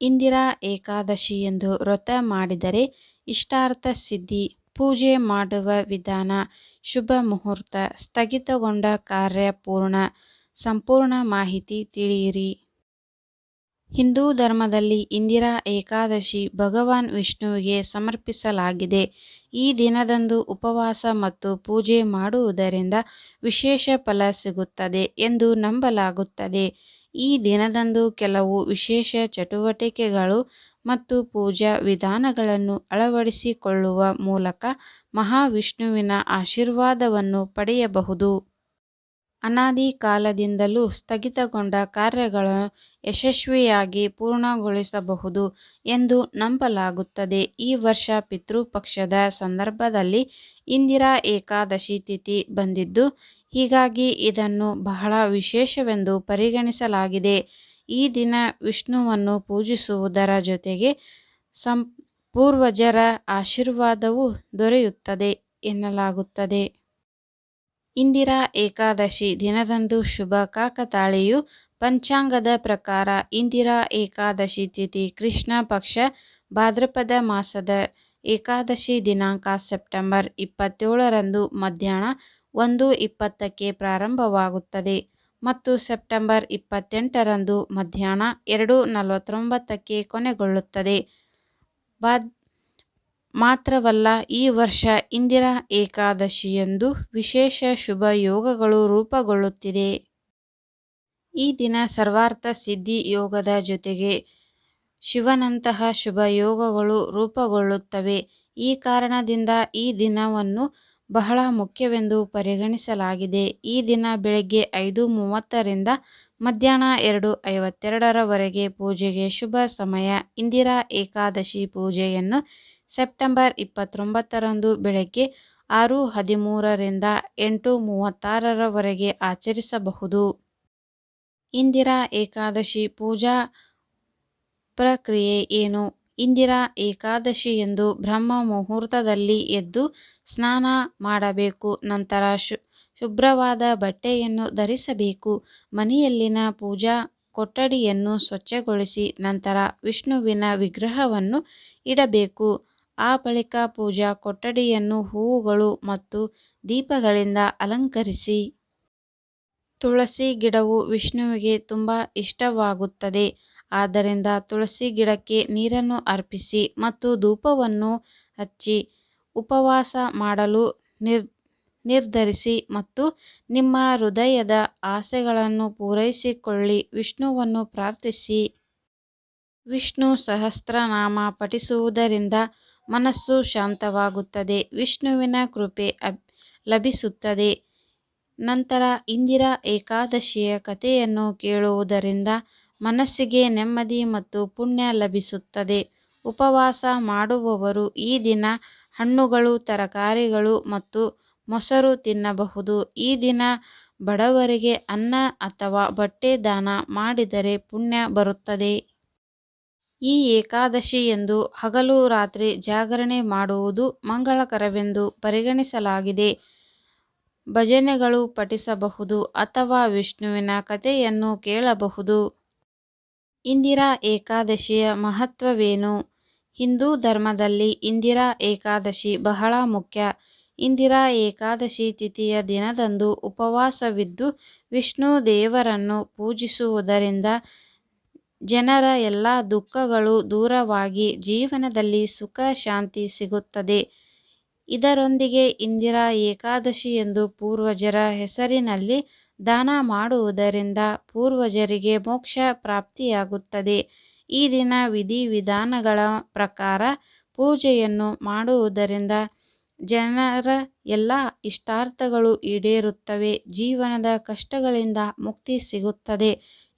ಇಂದಿರಾ ಏಕಾದಶಿ ಎಂದು ವ್ರತ ಮಾಡಿದರೆ ಇಷ್ಟಾರ್ಥ ಸಿದ್ಧಿ, ಪೂಜೆ ಮಾಡುವ ವಿಧಾನ, ಶುಭ ಮುಹೂರ್ತ, ಸ್ಥಗಿತಗೊಂಡ ಕಾರ್ಯ ಪೂರ್ಣ, ಸಂಪೂರ್ಣ ಮಾಹಿತಿ ತಿಳಿಯಿರಿ. ಹಿಂದೂ ಧರ್ಮದಲ್ಲಿ ಇಂದಿರಾ ಏಕಾದಶಿ ಭಗವಾನ್ ವಿಷ್ಣುವಿಗೆ ಸಮರ್ಪಿಸಲಾಗಿದೆ. ಈ ದಿನದಂದು ಉಪವಾಸ ಮತ್ತು ಪೂಜೆ ಮಾಡುವುದರಿಂದ ವಿಶೇಷ ಫಲ ಸಿಗುತ್ತದೆ ಎಂದು ನಂಬಲಾಗುತ್ತದೆ. ಈ ದಿನದಂದು ಕೆಲವು ವಿಶೇಷ ಚಟುವಟಿಕೆಗಳು ಮತ್ತು ಪೂಜಾ ವಿಧಾನಗಳನ್ನು ಅಳವಡಿಸಿಕೊಳ್ಳುವ ಮೂಲಕ ಮಹಾವಿಷ್ಣುವಿನ ಆಶೀರ್ವಾದವನ್ನು ಪಡೆಯಬಹುದು. ಅನಾದಿ ಕಾಲದಿಂದಲೂ ಸ್ಥಗಿತಗೊಂಡ ಕಾರ್ಯಗಳನ್ನು ಯಶಸ್ವಿಯಾಗಿ ಪೂರ್ಣಗೊಳಿಸಬಹುದು ಎಂದು ನಂಬಲಾಗುತ್ತದೆ. ಈ ವರ್ಷ ಪಿತೃಪಕ್ಷದ ಸಂದರ್ಭದಲ್ಲಿ ಇಂದಿರಾ ಏಕಾದಶಿ ತಿಥಿ ಬಂದಿದ್ದು, ಹೀಗಾಗಿ ಇದನ್ನು ಬಹಳ ವಿಶೇಷವೆಂದು ಪರಿಗಣಿಸಲಾಗಿದೆ. ಈ ದಿನ ವಿಷ್ಣುವನ್ನು ಪೂಜಿಸುವುದರ ಜೊತೆಗೆ ಸಂ, ಪೂರ್ವಜರ ಆಶೀರ್ವಾದವೂ ದೊರೆಯುತ್ತದೆ ಎನ್ನಲಾಗುತ್ತದೆ. ಇಂದಿರಾ ಏಕಾದಶಿ ದಿನದಂದು ಶುಭ ಕಾಕತಾಳೆಯು. ಪಂಚಾಂಗದ ಪ್ರಕಾರ ಇಂದಿರಾ ಏಕಾದಶಿ ತಿಥಿ ಕೃಷ್ಣ ಪಕ್ಷ ಭಾದ್ರಪದ ಮಾಸದ ಏಕಾದಶಿ ದಿನಾಂಕ ಸೆಪ್ಟೆಂಬರ್ ಇಪ್ಪತ್ತೇಳರಂದು ಮಧ್ಯಾಹ್ನ ಒಂದು ಇಪ್ಪತ್ತಕ್ಕೆ ಪ್ರಾರಂಭವಾಗುತ್ತದೆ ಮತ್ತು ಸೆಪ್ಟೆಂಬರ್ ಇಪ್ಪತ್ತೆಂಟರಂದು ಮಧ್ಯಾಹ್ನ ಎರಡು ನಲವತ್ತೊಂಬತ್ತಕ್ಕೆ ಕೊನೆಗೊಳ್ಳುತ್ತದೆ. ಬಾದ್ ಮಾತ್ರವಲ್ಲ, ಈ ವರ್ಷ ಇಂದಿರಾ ಏಕಾದಶಿಯಂದು ವಿಶೇಷ ಶುಭ ಯೋಗಗಳು ರೂಪುಗೊಳ್ಳುತ್ತಿದೆ. ಈ ದಿನ ಸರ್ವಾರ್ಥ ಸಿದ್ಧಿ ಯೋಗದ ಜೊತೆಗೆ ಶಿವನಂತಹ ಶುಭ ಯೋಗಗಳು ರೂಪುಗೊಳ್ಳುತ್ತವೆ. ಈ ಕಾರಣದಿಂದ ಈ ದಿನವನ್ನು ಬಹಳ ಮುಖ್ಯವೆಂದು ಪರಿಗಣಿಸಲಾಗಿದೆ. ಈ ದಿನ ಬೆಳಗ್ಗೆ ಐದು ಮೂವತ್ತರಿಂದ ಮಧ್ಯಾಹ್ನ ಎರಡು ಐವತ್ತೆರಡರವರೆಗೆ ಪೂಜೆಗೆ ಶುಭ ಸಮಯ ಇಂದಿರಾ ಏಕಾದಶಿ ಪೂಜೆಯನ್ನು ಸೆಪ್ಟೆಂಬರ್ ಇಪ್ಪತ್ತೊಂಬತ್ತರಂದು ಬೆಳಗ್ಗೆ ಆರು ಹದಿಮೂರರಿಂದ ಎಂಟು ಮೂವತ್ತಾರರವರೆಗೆ ಆಚರಿಸಬಹುದು. ಇಂದಿರಾ ಏಕಾದಶಿ ಪೂಜಾ ಪ್ರಕ್ರಿಯೆ ಏನು? ಇಂದಿರಾ ಏಕಾದಶಿಯಂದು ಬ್ರಹ್ಮ ಮುಹೂರ್ತದಲ್ಲಿ ಎದ್ದು ಸ್ನಾನ ಮಾಡಬೇಕು, ನಂತರ ಶು, ಶುಭ್ರವಾದ ಬಟ್ಟೆಯನ್ನು ಧರಿಸಬೇಕು, ಮನೆಯಲ್ಲಿನ ಪೂಜಾ ಕೊಠಡಿಯನ್ನು ಸ್ವಚ್ಛಗೊಳಿಸಿ, ನಂತರ ವಿಷ್ಣುವಿನ ವಿಗ್ರಹವನ್ನು ಇಡಬೇಕು. ಆ ಬಳಿಕ ಪೂಜಾ ಕೊಠಡಿಯನ್ನು ಹೂವುಗಳು ಮತ್ತು ದೀಪಗಳಿಂದ ಅಲಂಕರಿಸಿ. ತುಳಸಿ ಗಿಡವು ವಿಷ್ಣುವಿಗೆ ತುಂಬ ಇಷ್ಟವಾಗುತ್ತದೆ. ಆದ್ದರಿಂದ ತುಳಸಿ ಗಿಡಕ್ಕೆ ನೀರನ್ನು ಅರ್ಪಿಸಿ ಮತ್ತು ಧೂಪವನ್ನು ಹಚ್ಚಿ ಉಪವಾಸ ಮಾಡಲು ನಿರ್, ನಿರ್ಧರಿಸಿ ಮತ್ತು ನಿಮ್ಮ ಹೃದಯದ ಆಸೆಗಳನ್ನು ಪೂರೈಸಿಕೊಳ್ಳಿ. ವಿಷ್ಣುವನ್ನು ಪ್ರಾರ್ಥಿಸಿ. ವಿಷ್ಣು ಸಹಸ್ರನಾಮ ಪಠಿಸುವುದರಿಂದ ಮನಸ್ಸು ಶಾಂತವಾಗುತ್ತದೆ. ವಿಷ್ಣುವಿನ ಕೃಪೆ ಲಭಿಸುತ್ತದೆ. ನಂತರ ಇಂದಿರಾ ಏಕಾದಶಿಯ ಕಥೆಯನ್ನು ಕೇಳುವುದರಿಂದ ಮನಸ್ಸಿಗೆ ನೆಮ್ಮದಿ ಮತ್ತು ಪುಣ್ಯ ಲಭಿಸುತ್ತದೆ. ಉಪವಾಸ ಮಾಡುವವರು ಈ ದಿನ ಹಣ್ಣುಗಳು, ತರಕಾರಿಗಳು ಮತ್ತು ಮೊಸರು ತಿನ್ನಬಹುದು. ಈ ದಿನ ಬಡವರಿಗೆ ಅನ್ನ ಅಥವಾ ಬಟ್ಟೆ ದಾನ ಮಾಡಿದರೆ ಪುಣ್ಯ ಬರುತ್ತದೆ. ಈ ಏಕಾದಶಿಯಂದು ಹಗಲು ರಾತ್ರಿ ಜಾಗರಣೆ ಮಾಡುವುದು ಮಂಗಳಕರವೆಂದು ಪರಿಗಣಿಸಲಾಗಿದೆ. ಭಜನೆಗಳು ಪಠಿಸಬಹುದು ಅಥವಾ ವಿಷ್ಣುವಿನ ಕಥೆಯನ್ನು ಕೇಳಬಹುದು. ಇಂದಿರಾ ಏಕಾದಶಿಯ ಮಹತ್ವವೇನು? ಹಿಂದೂ ಧರ್ಮದಲ್ಲಿ ಇಂದಿರಾ ಏಕಾದಶಿ ಬಹಳ ಮುಖ್ಯ. ಇಂದಿರಾ ಏಕಾದಶಿ ತಿಥಿಯ ದಿನದಂದು ಉಪವಾಸವಿದ್ದು ವಿಷ್ಣು ದೇವರನ್ನು ಪೂಜಿಸುವುದರಿಂದ ಜನರ ಎಲ್ಲ ದುಃಖಗಳು ದೂರವಾಗಿ ಜೀವನದಲ್ಲಿ ಸುಖ, ಶಾಂತಿ ಸಿಗುತ್ತದೆ. ಇದರೊಂದಿಗೆ ಇಂದಿರಾ ಏಕಾದಶಿ ಎಂದು ಪೂರ್ವಜರ ಹೆಸರಿನಲ್ಲಿ ದಾನ ಮಾಡುವುದರಿಂದ ಪೂರ್ವಜರಿಗೆ ಮೋಕ್ಷ ಪ್ರಾಪ್ತಿಯಾಗುತ್ತದೆ. ಈ ದಿನ ವಿಧಿವಿಧಾನಗಳ ಪ್ರಕಾರ ಪೂಜೆಯನ್ನು ಮಾಡುವುದರಿಂದ ಜನರ ಎಲ್ಲ ಇಷ್ಟಾರ್ಥಗಳು ಈಡೇರುತ್ತವೆ. ಜೀವನದ ಕಷ್ಟಗಳಿಂದ ಮುಕ್ತಿ ಸಿಗುತ್ತದೆ.